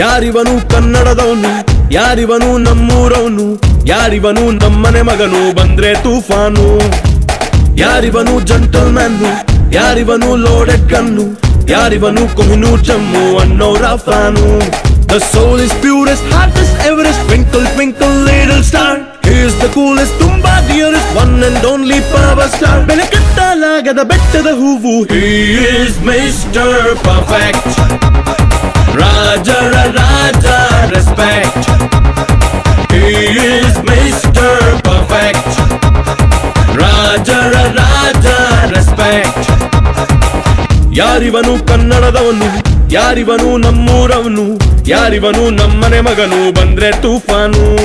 ಯಾರಿವನು ಕನ್ನಡದವನು ಯಾರಿವನು ನಮ್ಮೂರವನು ಯಾರಿವನು ನಮ್ಮನೆ ಮಗನು ಬಂದ್ರೆ ತೂಫಾನು ಯಾರಿವನು ಜಂಟಲ್ ಮ್ಯಾನು ಯಾರಿವನು ಲೋಡೆಡ್ ಕಣ್ಣು ಯಾರಿವನು ಕೊಹಿನೂ Jammu ಅನ್ನೋರ ರಾಫಾನು The soul is purest, is Everest, twinkle, twinkle, little star. He is the coolest, ತುಂಬಾ dearest, one and only power star. ಬೆಳಕಟ್ಟಲಾಗದ ಬೆಟ್ಟದ ಹೂವು He is Mr. Perfect. ರಾಜರ ರಾಜ ರೆಸ್ಪೆಕ್ಟ್ He ಮಿಸ್ಟರ್. Perfect. ರಾಜರ ರಾಜ ರೆಸ್ಪೆಕ್ಟ್ ಯಾರಿವನು ಕನ್ನಡದವನು? ಯಾರಿವನು ನಮ್ಮೂರವನು? ಯಾರಿವನು ನಮ್ಮನೆ ಮಗನು? ಬಂದ್ರೆ ತೂಫಾನು.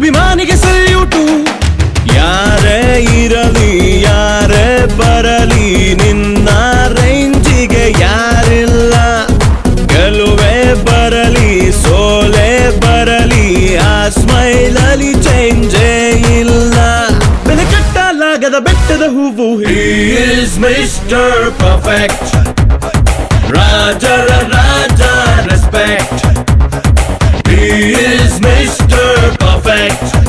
ಅಭಿಮಾನಿಗೆ ಸಲ್ಯೂಟು ಯಾರೇ ಇರಲಿ, ಯಾರೇ ಬರಲಿ, ನಿನ್ನ ರೇಂಜಿಗೆ ಯಾರಿಲ್ಲ. ಗೆಲುವೆ ಬರಲಿ, ಸೋಲೆ ಬರಲಿ, ಆ ಸ್ಮೈಲಲ್ಲಿ ಚೇಂಜೇ ಇಲ್ಲ. ಬೆಲೆ ಕಟ್ಟಲಾಗದ ಬೆಟ್ಟದ ಹೂವು ಮಿಸ್ಟರ್ ಪರ್ಫೆಕ್ಟ್ ರಾಜರ ರಾಜ respect mister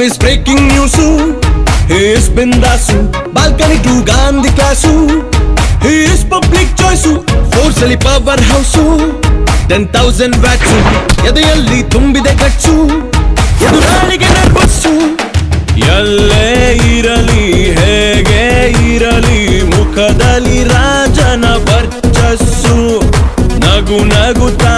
always breaking news has ಬಿಂದಾಸು balcony to Gandhi class has public choice force ಅಲ್ಲಿ power house ten thousand watts ಎದೆಯಲ್ಲಿ ತುಂಬಿದೆ ಗಚ್ಚು ಎದುರಾಳಿಗೆ ನರ್ವಸ್ಸು ಎಲ್ಲೇ ಇರಲಿ, ಹೇಗೆ ಇರಲಿ, ಮುಖದಲ್ಲಿ ರಾಜನ ವರ್ಚಸ್ಸು. ನಗು ನಗುತ್ತಾನಲಿ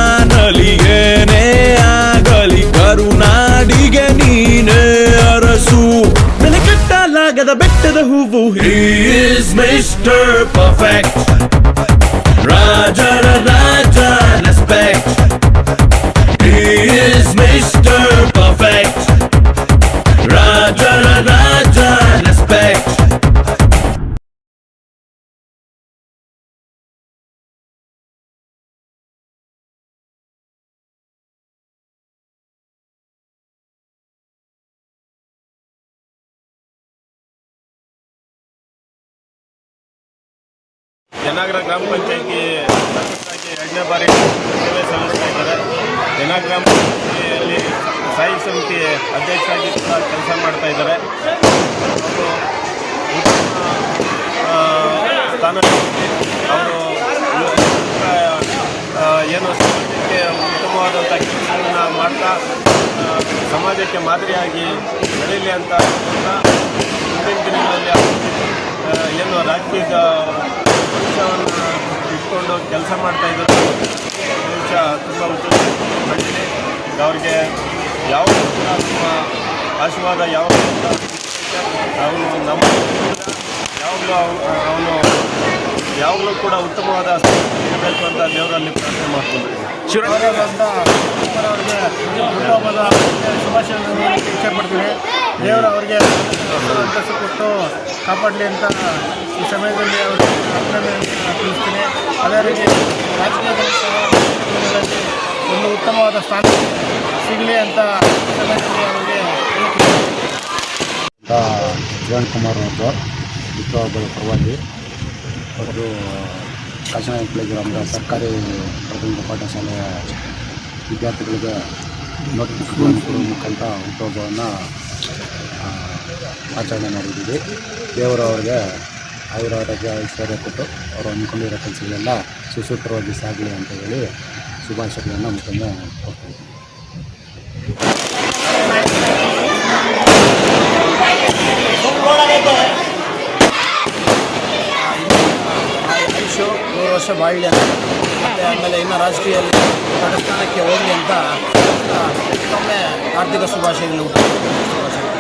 ಹೂವು ಈಸ್ ಮಿಸ್ಟರ್ ಪರ್ಫೆಕ್ಟ್ ಜನಾಗ್ರ ಗ್ರಾಮ ಪಂಚಾಯಿತಿ ಎರಡನೇ ಬಾರಿ ಸೇವೆ ಸಲ್ಲಿಸ್ತಾ ಇದ್ದಾರೆ. ಜನ ಗ್ರಾಮ ಪಂಚಾಯತಿಯಲ್ಲಿ ಸ್ಥಾಯಿ ಸಮಿತಿ ಅಧ್ಯಕ್ಷರಾಗಿ ಕೂಡ ಕೆಲಸ ಮಾಡ್ತಾ ಇದ್ದಾರೆ. ಸ್ಥಾನ ಅವರು ಏನು ಸಮಾಜಕ್ಕೆ ಉತ್ತಮವಾದಂಥ ಕೆಲಸಗಳನ್ನ ಮಾಡ್ತಾ ಸಮಾಜಕ್ಕೆ ಮಾದರಿಯಾಗಿ ಬೆಳೀಲಿ ಅಂತ ಮುಂದಿನ ದಿನಗಳಲ್ಲಿ ಏನು ರಾಜಕೀಯದ ಭವಿಷ್ಯವನ್ನು ಇಟ್ಕೊಂಡು ಕೆಲಸ ಮಾಡ್ತಾ ಇದ್ದಾರೆ ಭವಿಷ್ಯ ತುಂಬ ಉತ್ತಮ ಅವ್ರಿಗೆ ಯಾವ ನಮ್ಮ ಆಶೀರ್ವಾದ ಯಾವ ಅವನು ನಮ್ಮ ಯಾವಾಗಲೂ ಅವನು ಯಾವಾಗಲೂ ಕೂಡ ಉತ್ತಮವಾದ ಇರಬೇಕು ಅಂತ ದೇವರಲ್ಲಿ ಪ್ರಾರ್ಥನೆ ಮಾಡ್ಕೊಂಡಿದ್ದೀನಿ ಶಿವರಾಜಂತ ಅವರಿಗೆ ಶುಭಾಶಯ ಶುಭಾಶಯಗಳನ್ನು ಇಷ್ಟಪಡ್ತೀನಿ ದೇವರು ಅವರಿಗೆ ಅಂತಸ್ತು ಕೊಟ್ಟು ಕಾಪಾಡಲಿ ಅಂತ ಈ ಸಮಯದಲ್ಲಿ ಅವರು ತಿಳಿಸ್ತೀನಿ ಅದೇ ರೀತಿ ರಾಜಕೀಯದಲ್ಲಿ ಒಂದು ಉತ್ತಮವಾದ ಸ್ಥಾನ ಸಿಗಲಿ ಅಂತ ಸಮಯದಲ್ಲಿ ಅವರಿಗೆ ಜೀವನ್ ಕುಮಾರ್ ಅವರು ಹುಟ್ಟುಹಬ್ಬದ ಪರವಾಗಿ ಅವರು ಕಾಶನಾಯಕಳಿ ಗ್ರಾಮದ ಸರ್ಕಾರಿ ಪ್ರಾಥಮಿಕ ಪಾಠಶಾಲೆಯ ವಿದ್ಯಾರ್ಥಿಗಳಿಗೆ ನೋಟಿಫಿಕೇಶನ್ ಮುಖಾಂತರ ಹುಟ್ಟುಹಬ್ಬವನ್ನು ಆಚರಣೆ ಮಾಡಿದ್ದೀವಿ. ದೇವರು ಅವ್ರಿಗೆ ಆಯುರ್ವೇದಕ್ಕೆ ಐಶ್ವರ್ಯ ಕೊಟ್ಟು ಅವರು ಅಂದ್ಕೊಂಡಿರೋ ಕೆಲಸಗಳೆಲ್ಲ ಸುಸೂತ್ರವಾಗಿ ಸಾಗಲಿ ಅಂತ ಹೇಳಿ ಶುಭಾಶಯಗಳನ್ನು ಮತ್ತೊಮ್ಮೆ ಕೊಡ್ತೀವಿ. ಆಯುಷು ನೂರು ವರ್ಷ ಬಾಳ್ಯ. ಆಮೇಲೆ ಇನ್ನು ರಾಜಕೀಯ ಸ್ಥಾನಕ್ಕೆ ಹೋಗಲಿ ಅಂತ ಮತ್ತೊಮ್ಮೆ ಆರ್ಥಿಕ ಶುಭಾಶಯಗಳು ಶುಭಾಶಯಗಳು.